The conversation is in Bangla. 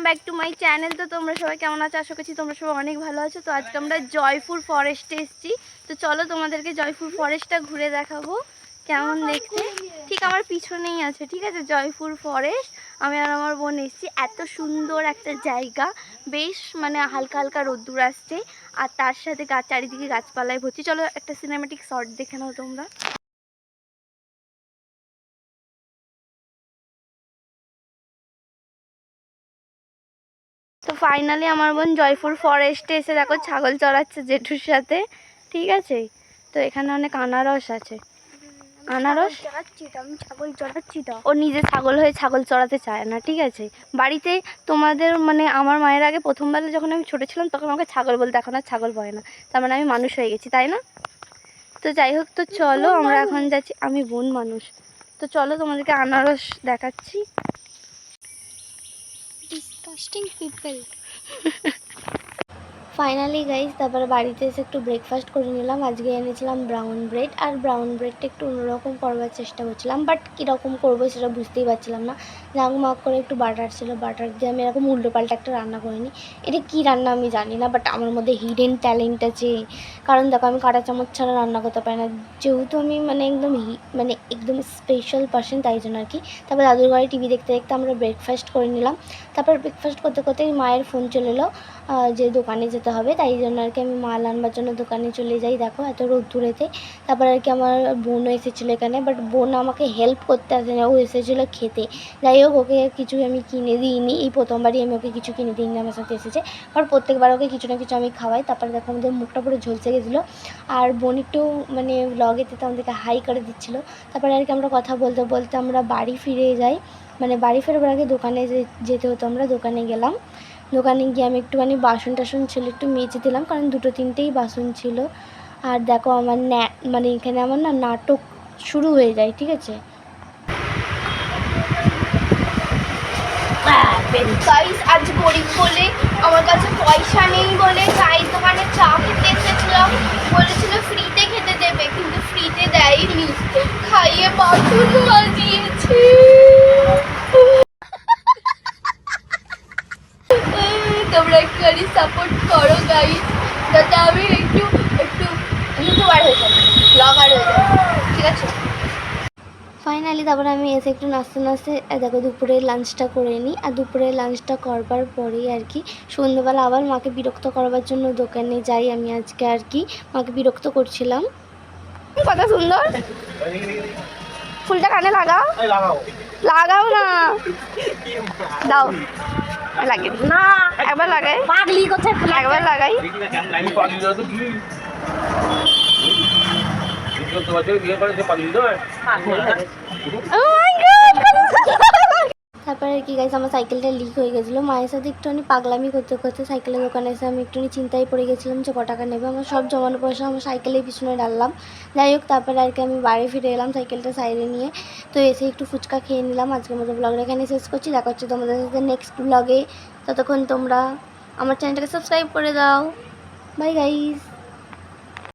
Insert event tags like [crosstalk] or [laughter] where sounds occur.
Welcome back to my channel তো তোমরা সবাই কেমন আছো? আশা করছি তোমরা সবাই অনেক ভালো আছো। তো আজকে আমরা জয়পুর ফরেস্টে এসেছি। তো চলো তোমাদেরকে জয়পুর ফরেস্টটা ঘুরে দেখাবো। কেমন দেখতে? ঠিক আমার পিছনেই আছে, ঠিক আছে? জয়পুর ফরেস্ট আমি আর আমার বোন এসেছি। এত সুন্দর একটা জায়গা। বেশ মানে হালকা হালকা রোদ্দুর আসছে। আর তার সাথে গাছ চারিদিকে গাছপালায় ভর্তি। চলো একটা সিনেমেটিক শর্ট দেখে নাও তোমরা। তো ফাইনালি আমার বোন জয়পুর ফরেস্টে এসে দেখো ছাগল চড়াচ্ছে জেঠুর সাথে ঠিক আছে? তো এখানে অনেক আনারস আছে। আনারস? চড়াচ্ছি তো আমি ছাগল চড়াচ্ছি তো। ও নিজে ছাগল হয়ে ছাগল চড়াতে চায় না ঠিক আছে? বাড়িতে তোমাদের মানে আমার মায়ের আগে প্রথমবার যখন আমি ছোটো ছিলাম তখন আমাকে ছাগল বলতে এখন আর ছাগল বলে না। তার মানে আমি মানুষ হয়ে গেছি তাই না? তো যাই হোক তো চলো আমরা এখন যাচ্ছি আমি বোন মানুষ। তো চলো তোমাদেরকে আনারস দেখাচ্ছি। disgusting people. [laughs] ফাইনালি গাইজ তারপরে বাড়িতে এসে একটু ব্রেকফাস্ট করে নিলাম। আজকে এনেছিলাম ব্রাউন ব্রেড আর ব্রাউন ব্রেডটা একটু অন্যরকম করবার চেষ্টা করছিলাম বাট কীরকম করব সেটা বুঝতেই পারছিলাম না। জাগ মাগ করে একটু বাটার ছিল বাটার দিয়ে আমি এরকম উল্টো পাল্টা একটা রান্না করিনি এটা কী রান্না আমি জানি না বাট আমার মধ্যে হিডেন ট্যালেন্ট আছে। কারণ দেখো, আমি কাঁটা চামচ ছাড়া রান্না করতে পারি না। যেহেতু আমি মানে একদম হি- মানে একদম স্পেশাল পার্সন তাই জন্য আর কি। তারপর দাদুর ঘরে টিভি দেখতে দেখতে আমরা ব্রেকফাস্ট করে নিলাম। তারপর ব্রেকফাস্ট করতে করতেই মায়ের ফোন চলে এলো যে দোকানে যেতে হবে, তাই জন্য আর কি আমি মাল আনবার জন্য দোকানে চলে যাই। দেখো এত রোদ্দুরেতে তারপর আর কি আমার বোনও এসেছিল এখানে বাট বোন আমাকে হেল্প করতে আসে না, ও এসেছিল খেতে। যাই হোক, ওকে কিছু আমি কিনে দিইনি, এই প্রথমবারই আমি ওকে কিছু কিনে দিইনি, আমার সাথে এসেছে। আর প্রত্যেকবার ওকে কিছু না কিছু আমি খাওয়াই, তারপরে দেখো আমাদের মুখটা পুরো ঝলসে গেছিল। আর বোন একটু মানে ব্লগেতে তো আমাদেরকে হাই করে দিচ্ছিল। তারপরে আর কি আমরা কথা বলতে বলতে আমরা বাড়ি ফিরে যাই। মানে বাড়ি ফেরবার আগে দোকানে যেতে হতো, আমরা দোকানে গেলাম। দোকানে গিয়ে আমি একটুখানি বাসন টাসন ছিল, একটু মেজে দিলাম, কারণ দুটো তিনটেই বাসন ছিল। আর দেখো আমার মানে এখানে আমার না নাটক শুরু হয়ে যায়, ঠিক আছে? গাইস আজ গরিব বলে আমার কাছে পয়সা নেই বলে চায়ের দোকানে চা খেতে এসেছিলাম। বলেছিল ফ্রিতে খেতে দেবে, কিন্তু ফ্রিতে দেয়নি। খাইয়ে বাথরুম বাজিয়েছে তোমরা সাপোর্ট করো গাইস যাতে আমি একটু একটু ইউটিউবার হয়ে যাই ব্লগার হয়ে যাই। ঠিক আছে? ফাইনালি তারপরে আমি এসে একটু নাচতে নাচতে দেখো দুপুরের লাঞ্চটা করে নিই আর দুপুরের লাঞ্চটা করবার পরেই আর কি সন্ধ্যেবেলা আবার মাকে বিরক্ত করবার জন্য দোকানে যাই আমি আজকে আর কি মাকে বিরক্ত করছিলাম। কত সুন্দর। ফুলটা কানে লাগাও। লাগাও না। দাও। লাগে। না একবার লাগাই। পাগলি কোথায় একবার লাগাই। পাগলি নয় তো কি তোমার থেকে বিয়ে করেছে পাগলি নয় Oh my God! তারপরে কি গাইছে আমার সাইকেলটা লিক হয়ে গেছিল। মায়ের সাথে একটুখানি পাগলামি করতে করতে সাইকেলের দোকানে এসে আমি একটুখানি চিন্তায় পড়ে গেছিলাম যে ক টাকা নেবে। আমার সব জমানো পয়সা আমার সাইকেলের পিছনে ডাললাম। যাই হোক, তারপরে আর কি আমি বাড়ি ফিরে এলাম সাইকেলটা সাইডে নিয়ে। তো এসে একটু ফুচকা খেয়ে নিলাম। আজকের মতো ব্লগটা এখানে শেষ করছি। দেখা হচ্ছে তোমাদের সাথে নেক্সট ব্লগে ততক্ষণ তোমরা আমার চ্যানেলটাকে সাবস্ক্রাইব করে দাও। Bye guys